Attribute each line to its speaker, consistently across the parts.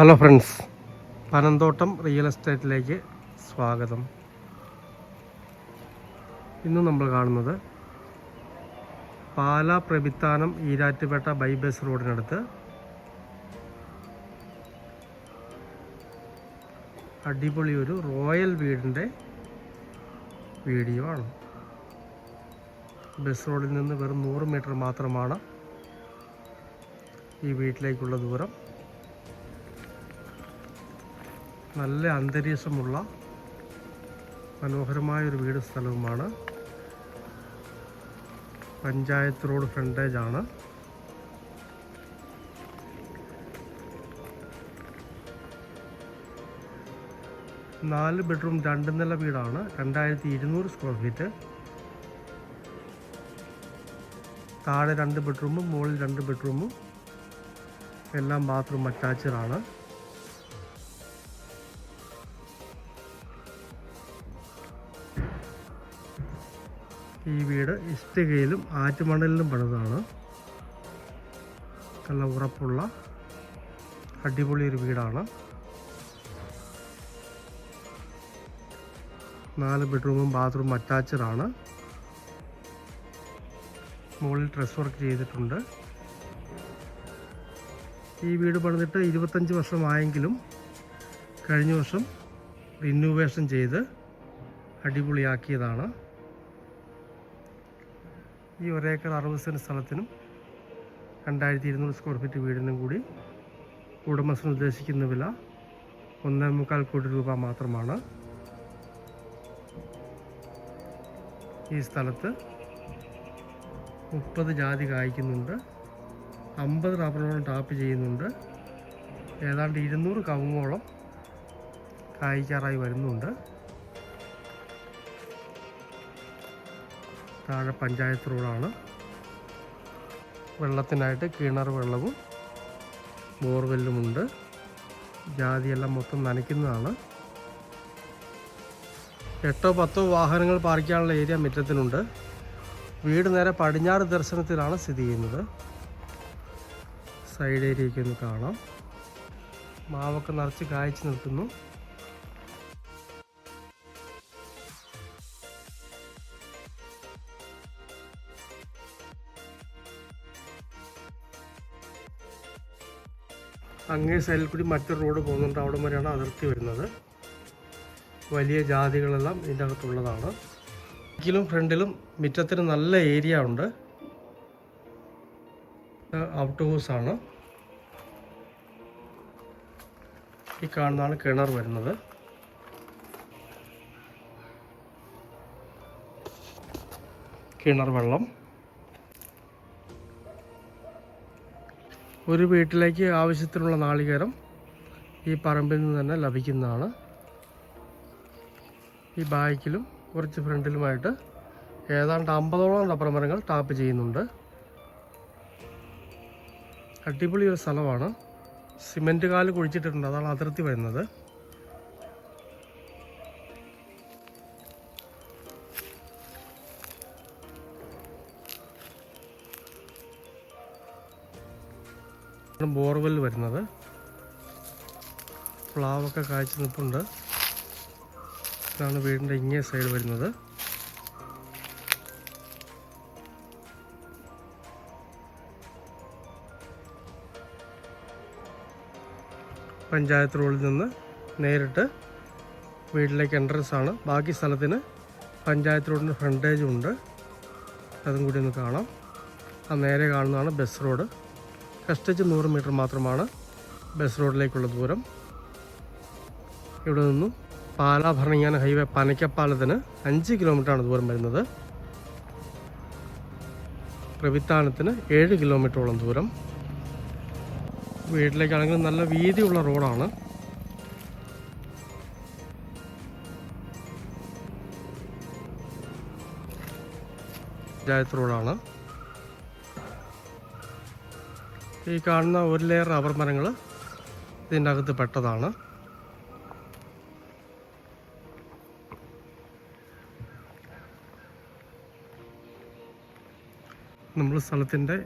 Speaker 1: Hello friends Panamthottam real എസ്റ്റേറ്റിലേക്ക് സ്വാഗതം. ഇന്ന് നമ്മൾ കാണുന്നത് പാല പ്രവിത്താനം ഈരാറ്റുപേട്ട ബൈബസ് റോഡിനടുത്ത് അടിപൊളി ഒരു റോയൽ വീടിന്റെ വീഡിയോ ആണ്. ബസ് റോഡിൽ നിന്ന് വെറും നൂറ് മീറ്റർ മാത്രമാണ് ഈ വീട്ടിലേക്കുള്ള ദൂരം. നല്ല അന്തരീക്ഷമുള്ള മനോഹരമായ ഒരു വീട് സ്ഥലവുമാണ്. പഞ്ചായത്ത് റോഡ് ഫ്രണ്ടേജ് ആണ്. നാല് ബെഡ്റൂം രണ്ട് നില വീടാണ്. രണ്ടായിരത്തി ഇരുന്നൂറ് സ്ക്വയർ ഫീറ്റ്. താഴെ രണ്ട് ബെഡ്റൂമും മുകളിൽ രണ്ട് ബെഡ്റൂമും. എല്ലാം ബാത്റൂം അറ്റാച്ച്ഡ് ആണ്. ഈ വീട് ഇഷ്ടികയിലും ആറ്റുമണലിലും പണിതാണ്. നല്ല ഉറപ്പുള്ള അടിപൊളി ഒരു വീടാണ്. നാല് ബെഡ്റൂമും ബാത്റൂം അറ്റാച്ച്ഡ് ആണ്. മുകളിൽ ഡ്രസ് വർക്ക് ചെയ്തിട്ടുണ്ട്. ഈ വീട് പണിതിട്ട് ഇരുപത്തഞ്ച് വർഷമായെങ്കിലും കഴിഞ്ഞ വർഷം റിന്യൂവേഷൻ ചെയ്ത് അടിപൊളിയാക്കിയതാണ്. ഈ ഒരേക്കർ അറുപത് സെന്റ് സ്ഥലത്തിനും രണ്ടായിരത്തി ഇരുന്നൂറ് സ്ക്വയർ ഫീറ്റ് വീടിനും കൂടി ഉടമസ്ഥൻ ഉദ്ദേശിക്കുന്ന വില ഒന്നേ മുക്കാൽ കോടി രൂപ മാത്രമാണ്. ഈ സ്ഥലത്ത് മുപ്പത് ജാതി കായ്ക്കുന്നുണ്ട്. അമ്പത് റബ്ബറോളം ടാപ്പ് ചെയ്യുന്നുണ്ട്. ഏതാണ്ട് ഇരുന്നൂറ് കവുങ്ങോളം കായ്ക്കാറായി വരുന്നുണ്ട്. താഴെ പഞ്ചായത്ത് റോഡാണ്. വെള്ളത്തിനായിട്ട് കിണർ വെള്ളവും ബോർവെല്ലുമുണ്ട് ജാതിയെല്ലാം മൊത്തം നനയ്ക്കുന്നതാണ്. എട്ടോ പത്തോ വാഹനങ്ങൾ പാർക്ക് ചെയ്യാനുള്ള ഏരിയ മുറ്റത്തിനുണ്ട് വീട് നേരെ പടിഞ്ഞാറ് ദർശനത്തിലാണ് സ്ഥിതി ചെയ്യുന്നത്. സൈഡ് ഏരിയയ്ക്ക് ഒന്ന് കാണാം. മാവൊക്കെ നിറച്ച് കായ്ച്ചു നിൽക്കുന്നു. അങ്ങേ സൈഡിൽ കൂടി മറ്റൊരു റോഡ് പോകുന്നുണ്ട്. അവിടെ വരെയാണ് അതിർത്തി വരുന്നത്. വലിയ ജാതികളെല്ലാം ഇതിന്റെ അകത്തുള്ളതാണ് ബാക്കിലും ഫ്രണ്ടിലും മുറ്റത്തിന് നല്ല ഏരിയ ഉണ്ട്. ഔട്ട് ഹൗസ് ആണ്. ഈ കാണുന്നതാണ് കിണർ വരുന്നത്. കിണർ വെള്ളം. ഒരു വീട്ടിലേക്ക് ആവശ്യത്തിനുള്ള നാളികേരം ഈ പറമ്പിൽ നിന്ന് തന്നെ ലഭിക്കുന്നതാണ്. ഈ ബാക്കിലും കുറച്ച് ഫ്രണ്ടിലുമായിട്ട് ഏതാണ്ട് അമ്പതോളം റബ്ബർ മരങ്ങൾ ടാപ്പ് ചെയ്യുന്നുണ്ട്. അടിപൊളി ഒരു സ്ഥലമാണ്. സിമെന്റ് കാൽ കുഴിച്ചിട്ടുണ്ട് അതാണ് അതിർത്തി വരുന്നത്. ബോർവെൽ വരുന്നത്. പ്ലാവൊക്കെ കാഴ്ച നിൽപ്പുണ്ട് ഇതാണ് വീടിന്റെ ഇങ്ങേ സൈഡ് വരുന്നത്. പഞ്ചായത്ത് റോഡിൽ നിന്ന് നേരിട്ട് വീട്ടിലേക്ക് എൻട്രൻസ് ആണ്. ബാക്കി സ്ഥലത്തിന് പഞ്ചായത്ത് റോഡിന് ഫ്രണ്ടേജും ഉണ്ട്. അതും കൂടി ഒന്ന് കാണാം. ആ നേരെ കാണുന്നതാണ് ബസ് റോഡ് കഷ്ടിച്ച് നൂറ് മീറ്റർ മാത്രമാണ് ബസ് റോഡിലേക്കുള്ള ദൂരം. ഇവിടെ നിന്നും പാല ഭരണിങ്ങാന ഹൈവേ പനക്കപ്പാലത്തിന് അഞ്ച് കിലോമീറ്ററാണ് ദൂരം വരുന്നത്. പ്രവിത്താനത്തിന് ഏഴ് കിലോമീറ്ററോളം ദൂരം. വീട്ടിലേക്കാണെങ്കിൽ നല്ല വീതിയുള്ള റോഡാണ്. പഞ്ചായത്ത് റോഡാണ്. ഈ കാണുന്ന ഒരു ലെയർ റബ്ബർ മരങ്ങൾ ഇതിന്റെ അകത്ത് പെട്ടതാണ്. നമ്മൾ സ്ഥലത്തിന്റെ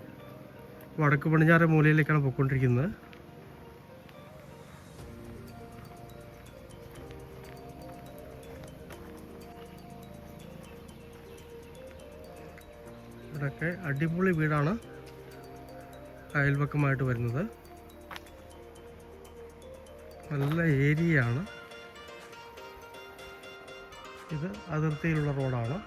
Speaker 1: വടക്ക് പടിഞ്ഞാറ് മൂലയിലേക്കാണ് പോയിക്കൊണ്ടിരിക്കുന്നത്. ഇവിടെയൊക്കെ അടിപൊളി വീടാണ്. അയൽപക്കമായിട്ട് വരുന്നത്. നല്ല ഏരിയയാണ്. ഇത് അതിർത്തിയിലുള്ള റോഡാണ്.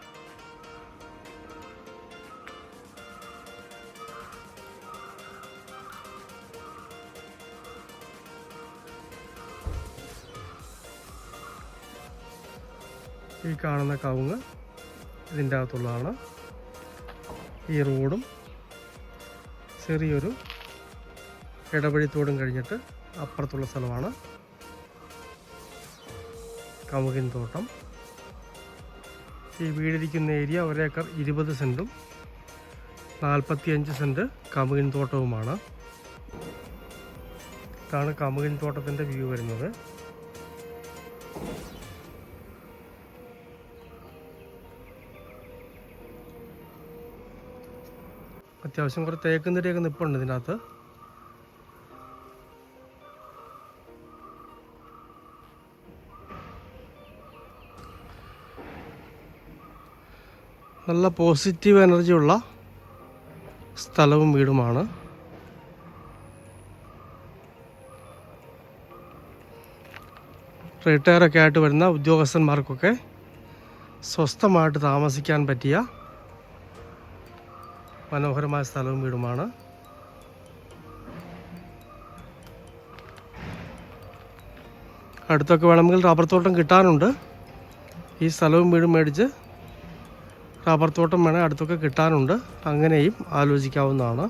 Speaker 1: ഈ കാണുന്ന കവുങ്ങ് ഇതിന്റെ അകത്തുള്ളതാണ്. ഈ റോഡും ചെറിയൊരു ഇടവഴിത്തോടും കഴിഞ്ഞിട്ട് അപ്പുറത്തുള്ള സ്ഥലമാണ്. കമുകിൻ തോട്ടം. ഈ വീടിരിക്കുന്ന ഏരിയ ഒരേക്കർ ഇരുപത് സെന്റും നാൽപ്പത്തിയഞ്ച് സെന്റ് കമുകിൻ തോട്ടവുമാണ്. ഇതാണ് കമുകിൻ തോട്ടത്തിന്റെ വ്യൂ വരുന്നത്. അത്യാവശ്യം കുറേ തേക്കും തിരിയൊക്കെ നിൽപ്പുണ്ട് ഇതിനകത്ത്. നല്ല പോസിറ്റീവ് എനർജി ഉള്ള സ്ഥലവും വീടുമാണ്. റിട്ടയറൊക്കെ ആയിട്ട് വരുന്ന ഉദ്യോഗസ്ഥന്മാർക്കൊക്കെ സ്വസ്ഥമായിട്ട് താമസിക്കാൻ പറ്റിയ മനോഹരമായ സ്ഥലവും വീടുമാണ്. അടുത്തൊക്കെ വേണമെങ്കിൽ റബ്ബർ തോട്ടം കിട്ടാനുണ്ട്. ഈ സ്ഥലവും വീടും മേടിച്ച് റബ്ബർ തോട്ടം വേണേൽ അടുത്തൊക്കെ കിട്ടാനുണ്ട്. അങ്ങനെയും ആലോചിക്കാവുന്നതാണ്.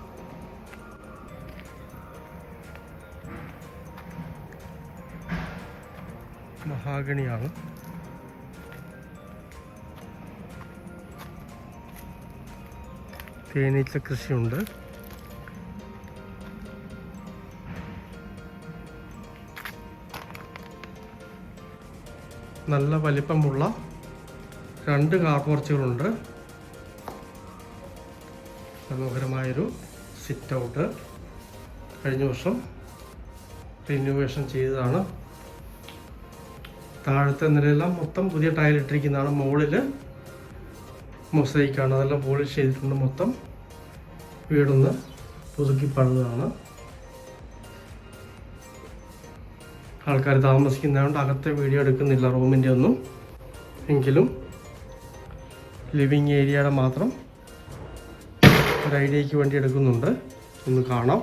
Speaker 1: മഹാഗണിയാണ്. തേനീച്ച കൃഷിയുണ്ട്. നല്ല വലിപ്പമുള്ള രണ്ട് കാർ പോർച്ചുകളുണ്ട് മനോഹരമായൊരു സിറ്റ് ഔട്ട് കഴിഞ്ഞ വർഷം റിന്യൂവേഷൻ ചെയ്തതാണ്. താഴത്തെ നിലയെല്ലാം മൊത്തം പുതിയ ടൈൽ ഇട്ടിരിക്കുന്നതാണ്. മുകളിൽ മൊസൈക്കാണ്. അതെല്ലാം പോളിഷ് ചെയ്തിട്ടുണ്ട് മൊത്തം. വീടൊന്ന് പുതുക്കി പണിതാണ്. ആൾക്കാർ താമസിക്കുന്നതുകൊണ്ട് അകത്തെ വീഡിയോ എടുക്കുന്നില്ല റൂമിന്റെ ഒന്നും. എങ്കിലും ലിവിങ് ഏരിയയുടെ മാത്രം ഒരു ഐഡിയയ്ക്ക് വേണ്ടി എടുക്കുന്നുണ്ട്. ഒന്ന് കാണാം.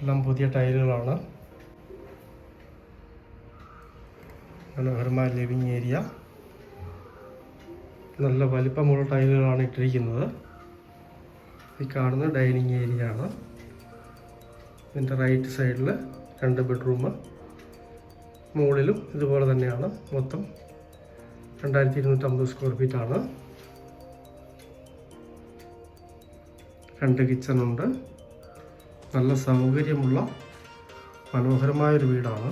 Speaker 1: എല്ലാം പുതിയ ടൈലുകളാണ്. മനോഹരമായ ലിവിങ് ഏരിയ. നല്ല വലിപ്പമുള്ള ടൈലുകളാണ് ഇട്ടിരിക്കുന്നത്. ഈ കാണുന്ന ഡൈനിങ് ഏരിയ ആണ് ഇതിന്റെ റൈറ്റ് സൈഡിൽ രണ്ട് ബെഡ്റൂം മുകളിലും ഇതുപോലെ തന്നെയാണ്. മൊത്തം രണ്ടായിരത്തി ഇരുന്നൂറ്റമ്പത് സ്ക്വയർ ഫീറ്റ് ആണ്. രണ്ട് കിച്ചണുണ്ട് നല്ല സൗകര്യമുള്ള മനോഹരമായൊരു വീടാണ്.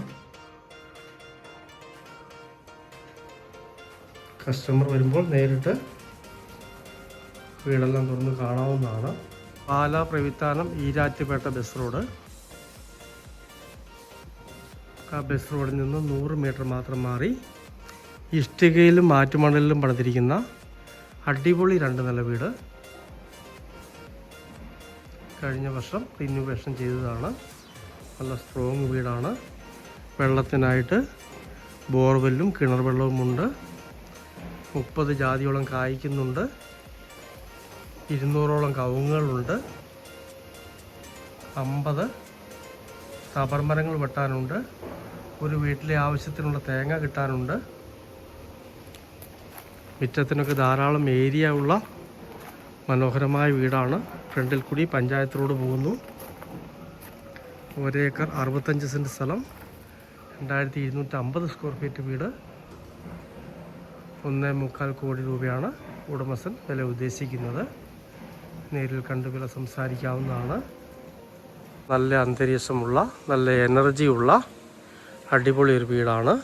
Speaker 1: കസ്റ്റമർ വരുമ്പോൾ നേരിട്ട് വീടെല്ലാം തുറന്ന് കാണാവുന്നതാണ്. പാല പ്രവിത്താനം ഈരാറ്റുപേട്ട ബസ് റോഡ് ആ ബസ് റോഡിൽ നിന്ന് നൂറ് മീറ്റർ മാത്രം മാറി ഇഷ്ടികയിലും മാറ്റുമണലിലും പണിതിരിക്കുന്ന അടിപൊളി രണ്ട് നില വീട്. കഴിഞ്ഞ വർഷം റിന്യൂവേഷൻ ചെയ്തതാണ്. നല്ല സ്ട്രോങ് വീടാണ്. വെള്ളത്തിനായിട്ട് ബോർവെല്ലും കിണർ വെള്ളവുമുണ്ട്. മുപ്പത് ജാതിയോളം കായ്ക്കുന്നുണ്ട്. ഇരുന്നൂറോളം കവുങ്ങുകളുണ്ട്. അമ്പത് റബ്ബർ മരങ്ങൾ വെട്ടാനുണ്ട്. ഒരു വീട്ടിലെ ആവശ്യത്തിനുള്ള തേങ്ങ കിട്ടാനുണ്ട്. മുറ്റത്തിനൊക്കെ ധാരാളം ഏരിയ ഉള്ള മനോഹരമായ വീടാണ്. ഫ്രണ്ടിൽ കൂടി പഞ്ചായത്ത് റോഡ് പോകുന്നു. ഒരേക്കർ അറുപത്തഞ്ച് സെന്റ് സ്ഥലം. രണ്ടായിരത്തി ഇരുന്നൂറ്റമ്പത് സ്ക്വയർ ഫീറ്റ് വീട്. ഒന്നേ മുക്കാൽ കോടി രൂപയാണ് ഉടമസ്ഥൻ വില ഉദ്ദേശിക്കുന്നത്. നേരിൽ കണ്ട് വില സംസാരിക്കാവുന്നതാണ്. നല്ല അന്തരീക്ഷമുള്ള നല്ല എനർജിയുള്ള അടിപൊളി ഒരു വീടാണ്.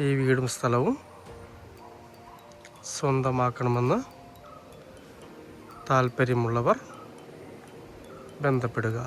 Speaker 1: ഈ വീടും സ്ഥലവും സ്വന്തമാക്കണമെന്ന് താല്പര്യമുള്ളവർ ബന്ധപ്പെടുക.